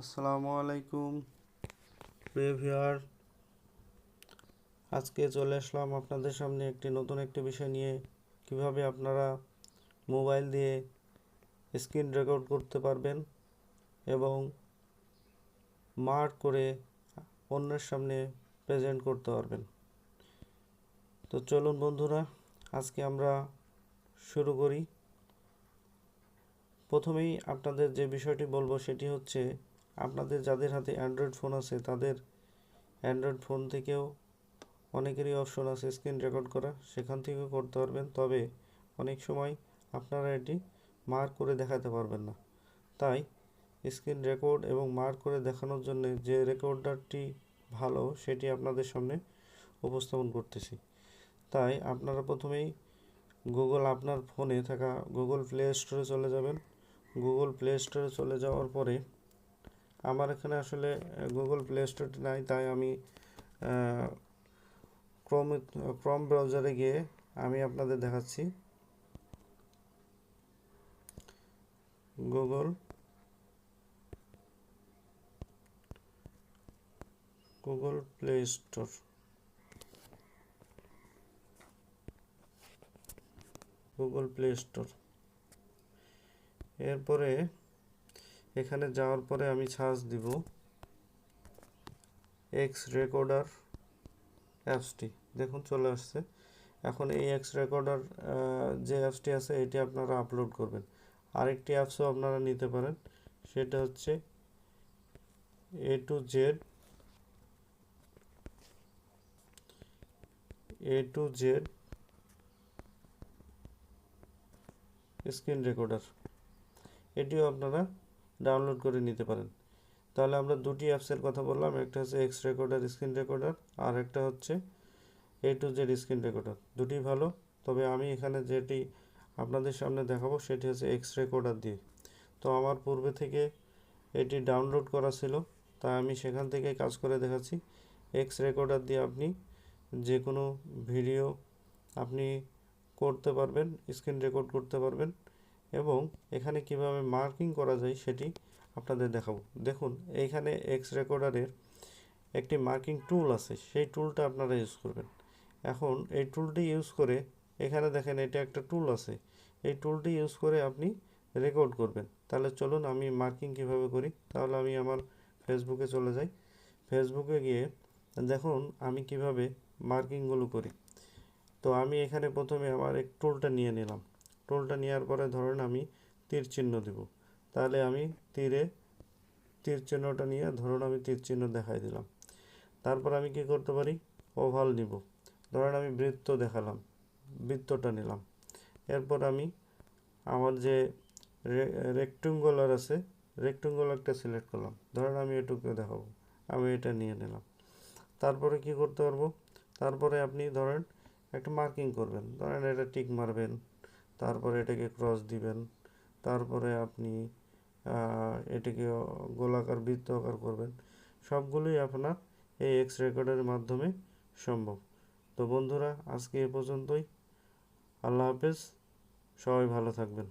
আসসালামু আলাইকুম। প্রিয় ভিউয়ার, আজকে চলে আসলাম আপনাদের সামনে একটি নতুন একটি বিষয় নিয়ে। কীভাবে আপনারা মোবাইল দিয়ে স্ক্রিন রেকর্ড করতে পারবেন এবং মার্ক করে অন্যের সামনে প্রেজেন্ট করতে পারবেন। তো চলুন বন্ধুরা, আজকে আমরা শুরু করি। প্রথমেই আপনাদের যে বিষয়টি বলব সেটি হচ্ছে আপনাদের যাদের হাতে অ্যান্ড্রয়েড ফোন আছে, তাদের অ্যান্ড্রয়েড ফোন থেকেও অনেকেরই অপশন আছে স্ক্রিন রেকর্ড করা। সেখান থেকেও করতে পারবেন। তবে অনেক সময় আপনারা এটি মার্ক করে দেখাতে পারবেন না। তাই স্ক্রিন রেকর্ড এবং মার্ক করে দেখানোর জন্য যে রেকর্ডারটি ভালো, সেটি আপনাদের সামনে উপস্থাপন করতেছি। তাই আপনারা প্রথমেই গুগল আপনার ফোনে থাকা গুগল প্লে স্টোরে চলে যাবেন। গুগল প্লে স্টোরে চলে যাওয়ার পরে আমার এখানে আসলে গুগল প্লে স্টোর নাই, তাই আমি ক্রোম ক্রোম ব্রাউজারে গিয়ে আমি আপনাদের দেখাচ্ছি। Google Google Play Store Google Play Store এরপরে এখানে যাওয়ার পরে আমি সার্চ দিব এক্স রেকর্ডার অ্যাপসটি দেখুন, চলে আসছে। এখন এই এক্স রেকর্ডার যে অ্যাপসটি আছে, এটি আপনারা আপলোড করবেন। আরেকটি অ্যাপসও আপনারা নিতে পারেন। সেটা হচ্ছে A to Z A to Z screen recorder এটিও আপনারা ডাউনলোড করে নিতে পারেন। তাহলে আমরা দুটি অ্যাপসের কথা বললাম, একটা হচ্ছে এক্স রেকর্ডার স্ক্রিন রেকর্ডার আর একটা হচ্ছে A to Z screen recorder দুটি ভালো, তবে আমি এখানে যেটি আপনাদের সামনে দেখাবো, সেটি হচ্ছে এক্স রেকর্ডার দিয়ে। তো আমার পূর্বে থেকে এটি ডাউনলোড করা ছিল, তাই আমি সেখান থেকে কাজ করে দেখাচ্ছি। এক্স রেকর্ডার দিয়ে আপনি যে কোনো ভিডিও আপনি করতে পারবেন স্ক্রিন রেকর্ড করতে পারবেন। এবং এখানে কীভাবে মার্কিং করা যায় সেটি আপনাদের দেখাবো। দেখুন, এইখানে এক্স রেকর্ডারের একটি মার্কিং টুল আছে, সেই টুলটা আপনারা ইউজ করবেন। এখন এই টুলটি ইউজ করে, এখানে দেখেন এটা একটা টুল আছে, এই টুলটি ইউজ করে আপনি রেকর্ড করবেন। তাহলে চলুন আমি মার্কিং কীভাবে করি, তাহলে আমি আমার ফেসবুকে চলে যাই। ফেসবুকে গিয়ে দেখুন আমি কীভাবে মার্কিংগুলো করি। তো আমি এখানে প্রথমে আমার এক টুলটা নিয়ে নিলাম। টুলটা নেওয়ার পরে ধরেন আমি তীর চিহ্ন দেব। তাহলে আমি তীরে তীর চিহ্নটা নিয়ে ধরুন আমি তীর চিহ্ন দেখাই দিলাম। তারপর আমি কি করতে পারি? ওভাল নিব। ধরেন আমি বৃত্ত দেখালাম, বৃত্তটা নিলাম। এরপর আমি আমার যে রেক্টুঙ্গুলার আছে রেক্টুঙ্গুলারটা সিলেক্ট করলাম। ধরেন আমি এটুকু দেখাবো, আমি এটা নিয়ে নিলাম। তারপরে কি করতে পারব? তারপরে আপনি ধরেন একটা মার্কিং করবেন। ধরেন এটা টিক মারবেন। তারপরে এটাকে ক্রস দিবেন। তারপরে আপনি এটাকে গোলাকার বৃত্ত আকার করবেন। সবগুলোই আপনার এই এক্স রেকর্ডের মাধ্যমে সম্ভব। তো বন্ধুরা, আজকে এ পর্যন্তই। আল্লাহ হাফেজ। সবাই ভালো থাকবেন।